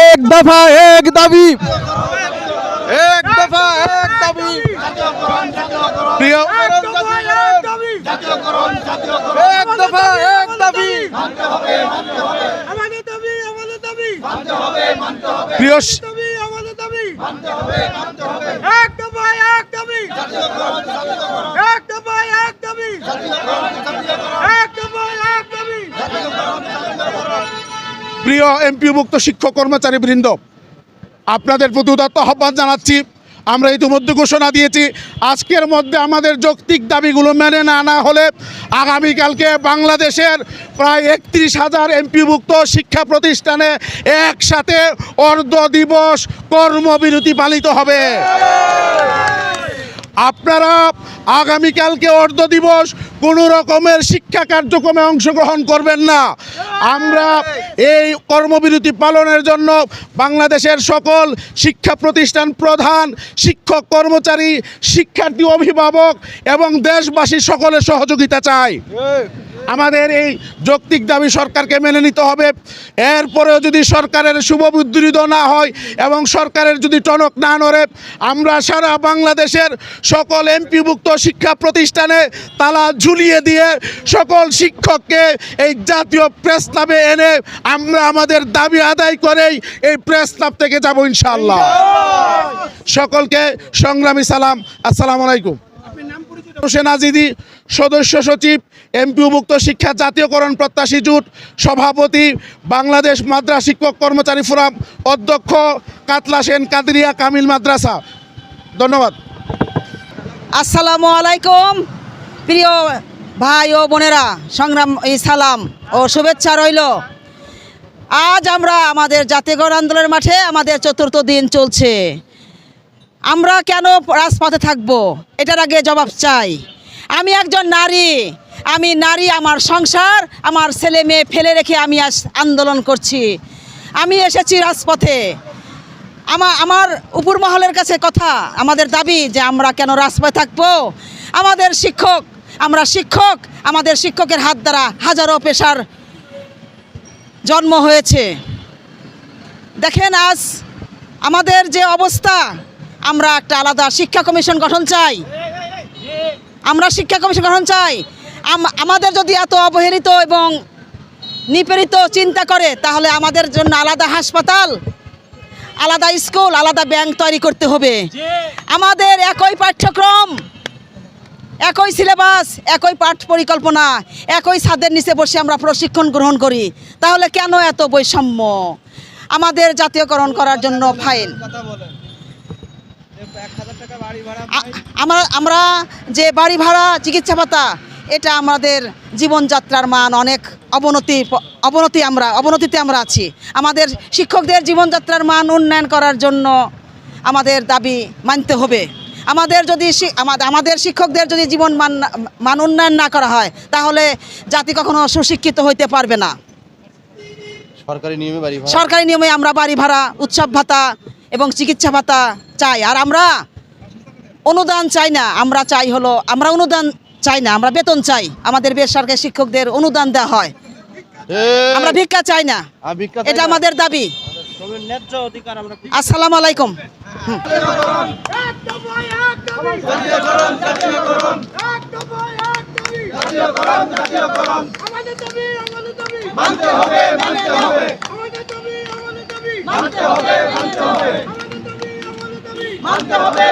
এক দফা এক দাবি। এক দফা এক দাবি। প্রিয় এক দফা এক দাবি। আমাদের দাবি প্রিয় দাবি আমাদের দাবি এক দফা এক দাবি এক দফা এক দাবি এক দফা এক দাবি প্রিয় এমপি মুক্ত শিক্ষক কর্মচারী বৃন্দ, আপনাদের প্রতি উদাত্ত আহ্বান জানাচ্ছি। আমরা ইতিমধ্যে ঘোষণা দিয়েছি, আজকের মধ্যে আমাদের যৌক্তিক দাবিগুলো মেনে না আনা হলে আগামীকালকে বাংলাদেশের প্রায় একত্রিশ হাজার এমপিভুক্ত শিক্ষা প্রতিষ্ঠানে একসাথে অর্ধ দিবস কর্মবিরতি পালিত হবে। আপনারা আগামীকালকে অর্ধ দিবস কোনো রকমের শিক্ষা কার্যক্রমে অংশগ্রহণ করবেন না। আমরা এই কর্মবিরতি পালনের জন্য বাংলাদেশের সকল শিক্ষা প্রতিষ্ঠান প্রধান, শিক্ষক কর্মচারী, শিক্ষার্থী অভিভাবক এবং দেশবাসী সকলের সহযোগিতা চাই। আমাদের এই যৌক্তিক দাবি সরকারকে মেনে নিতে হবে। এরপরেও যদি সরকারের শুভবুদ্ধিত না হয় এবং সরকারের যদি টনক না নড়ে, আমরা সারা বাংলাদেশের সকল এমপিভুক্ত শিক্ষা প্রতিষ্ঠানে তালা ঝুলিয়ে দিয়ে সকল শিক্ষককে এই জাতীয় প্রেস এনে আমরা আমাদের দাবি আদায় করেই এই প্রেস থেকে যাব ইনশাআল্লাহ। সকলকে সংগ্রামী সালাম। আসসালামু আলাইকুম। হোসেন আজিদি, সদস্য সচিব এমপিভুক্ত শিক্ষা জাতীয়করণ প্রত্যাশী জোট, সভাপতি, বাংলাদেশ মাদ্রাসা শিক্ষক কর্মচারী ফোরাম, অধ্যক্ষ কাতলা সেন কাদরিয়া কামিল মাদ্রাসা। ধন্যবাদ। আসসালামু আলাইকুম। প্রিয় ভাই ও বোনেরা, সংগ্রাম সালাম ও শুভেচ্ছা রইল। আজ আমরা আমাদের জাতীয়করণ আন্দোলনের মাঠে আমাদের চতুর্থ দিন চলছে। আমরা কেন রাজপথে থাকব? এটার আগে জবাব চাই। আমি একজন নারী। আমি নারী, আমার সংসার, আমার ছেলে মেয়ে ফেলে রেখে আমি আন্দোলন করছি। আমি এসেছি রাজপথে। আমার আমার উপর মহলের কাছে কথা। আমাদের দাবি যে আমরা কেন রাজপথে থাকব? আমাদের শিক্ষক, আমরা শিক্ষক, আমাদের শিক্ষকের হাত দ্বারা হাজারো পেশার জন্ম হয়েছে। দেখেন আজ আমাদের যে অবস্থা আমরা একটা আলাদা শিক্ষা কমিশন গঠন চাই। আমরা শিক্ষা কমিশন গঠন চাই। আম- আমাদের যদি এত অবহেলিত এবং নিপীড়িত চিন্তা করে, তাহলে আমাদের জন্য আলাদা হাসপাতাল, আলাদা স্কুল, আলাদা ব্যাংক তৈরি করতে হবে। আমাদের একই পাঠ্যক্রম, একই সিলেবাস, একই পাঠ পরিকল্পনা, একই ছাদের নিচে বসে আমরা প্রশিক্ষণ গ্রহণ করি। তাহলে কেন এত বৈষম্য? আমাদের জাতীয়করণ করার জন্য ফাইল। আমরা আমরা যে বাড়ি ভাড়া চিকিৎসা ভাতা এটা আমাদের জীবনযাত্রার মান অনেক অবনতি অবনতি আমরা অবনতিতে আমরা আছি। আমাদের শিক্ষকদের জীবনযাত্রার মান উন্নয়ন করার জন্য আমাদের দাবি মানতে হবে। আমাদের যদি আমাদের আমাদের শিক্ষকদের যদি জীবন মান মান উন্নয়ন না করা হয় তাহলে জাতি কখনো সুশিক্ষিত হইতে পারবে না। সরকারি নিয়মে বাড়ি সরকারি নিয়মে আমরা বাড়ি ভাড়া উৎসব ভাতা এবং চিকিৎসা ভাতা চাই। আর আমরা অনুদান চাই না আমরা চাই হলো আমরা অনুদান চাই না আমরা বেতন চাই। আমাদের বেসরকারি শিক্ষকদের অনুদান দেওয়া হয়। আমরা ভিক্ষা চাই না। এটা আমাদের দাবি শ্রমের ন্যায্য অধিকার আমরা আসসালামু আলাইকুম মানতে হবে মানতে হবে মানতে হবে মানতে হবে হবে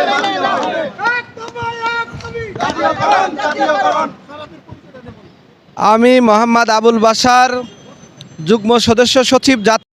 আমি মোহাম্মদ আবুল বাসার যুগ্ম সদস্য সচিব